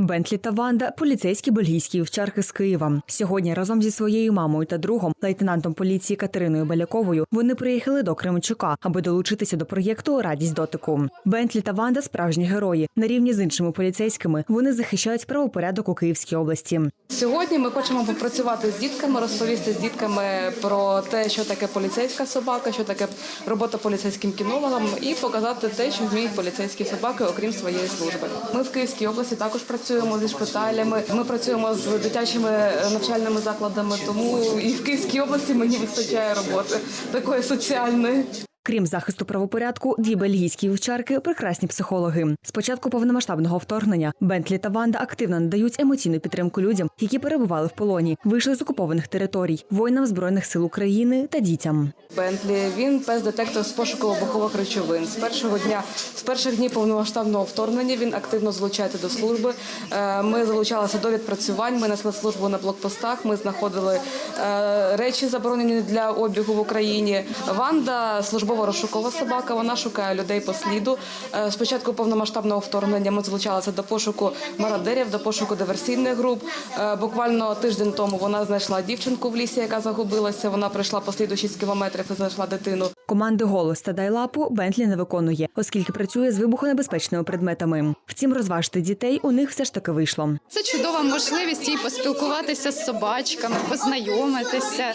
Бентлі та Ванда поліцейські бельгійські вівчарки з Києва. Сьогодні разом зі своєю мамою та другом, лейтенантом поліції Катериною Баляковою, вони приїхали до Кременчука, аби долучитися до проєкту Радість дотику. Бентлі та Ванда справжні герої. На рівні з іншими поліцейськими вони захищають правопорядок у Київській області. Сьогодні ми хочемо попрацювати з дітками, розповісти з дітками про те, що таке поліцейська собака, що таке робота поліцейським кінологом, і показати те, що вміють поліцейські собаки, окрім своєї служби. Ми в Київській області також працюємо зі шпиталями. Ми працюємо з дитячими е, навчальними закладами. Тому і в Київській області мені вистачає роботи такої соціальної. Крім захисту правопорядку, дві бельгійські вівчарки прекрасні психологи. З початку повномасштабного вторгнення Бентлі та Ванда активно надають емоційну підтримку людям, які перебували в полоні, вийшли з окупованих територій, воїнам збройних сил України та дітям. Бентлі. Він пес-детектор з пошуку вибухових речовин. З першого дня, з перших днів повномасштабного вторгнення він активно залучається до служби. Е, Ми залучалися до відпрацювань. Ми несли службу на блокпостах. Ми знаходили е, речі, заборонені для обігу в Україні. Ванда службова розшукова собака. Вона шукає людей по сліду. Е, Спочатку повномасштабного вторгнення ми залучалися до пошуку мародерів, до пошуку диверсійних груп. Е, Буквально тиждень тому вона знайшла дівчинку в лісі, яка загубилася. Вона пройшла по сліду 6 кілометрів і знайшла дитину. Команди голос та дайлапу Бентлі не виконує, оскільки працює з вибухонебезпечними предметами. Втім, розважити дітей у них все ж таки вийшло. Це чудова можливість і поспілкуватися з собачками, познайомитися.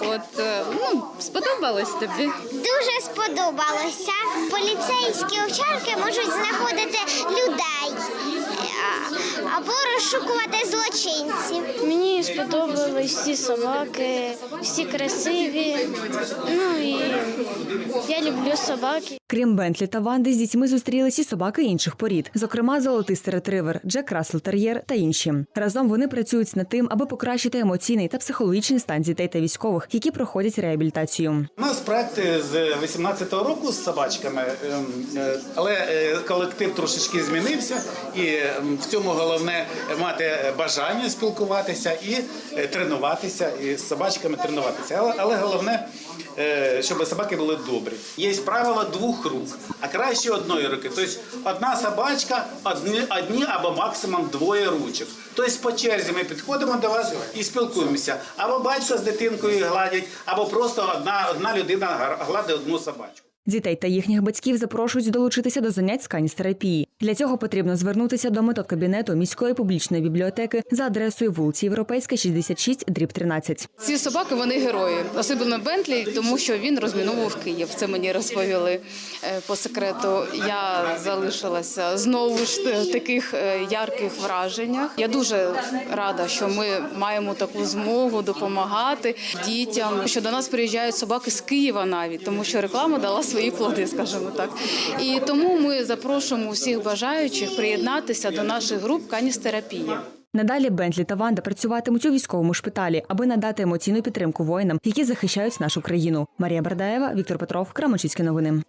От е, ну сподобалось тобі. Дуже сподобалося. Поліцейські овчарки можуть знаходити людей або розшукувати злочинців. Мені сподобались всі собаки, всі красиві. Ну і я люблю собаки. Крім Бентлі та Ванди, з дітьми зустрілися і собаки інших порід, зокрема золотистий ретривер, Джек Рассел Тер'єр та інші. Разом вони працюють над тим, аби покращити емоційний та психологічний стан дітей та військових, які проходять реабілітацію. У нас проекти з 18-го року з собачками, ем, е, але е, колектив трошечки змінився, і ем, в цьому головне мати бажання спілкуватися і е, тренуватися, і з собачками тренуватися. Але, але головне, е, щоб собаки були добрі. Є правило двох рук, а краще одної руки. Тобто одна собачка, одні, одні або максимум двоє ручок. Тобто по черзі ми підходимо до вас і спілкуємося. Або батько з дитинкою гладять, або просто одна, одна людина гладить одну собачку. Дітей та їхніх батьків запрошують долучитися до занять з каністерапії. Для цього потрібно звернутися до методкабінету міської публічної бібліотеки за адресою вулиці Європейська, 66, дріб 13. Ці собаки вони герої, особливо Бентлі, тому що він розміновував Київ. Це мені розповіли е, по секрету. Я залишилася знову ж таких е, ярких враженнях. Я дуже рада, що ми маємо таку змогу допомагати дітям. Що до нас приїжджають собаки з Києва навіть, тому що реклама дала свої плоди, скажімо так. І тому ми запрошуємо всіх бажаючих приєднатися до наших груп каністерапії. Надалі Бентлі та Ванда працюватимуть у військовому шпиталі, аби надати емоційну підтримку воїнам, які захищають нашу країну. Марія Бардаєва, Віктор Петров, Крамочицькі новини.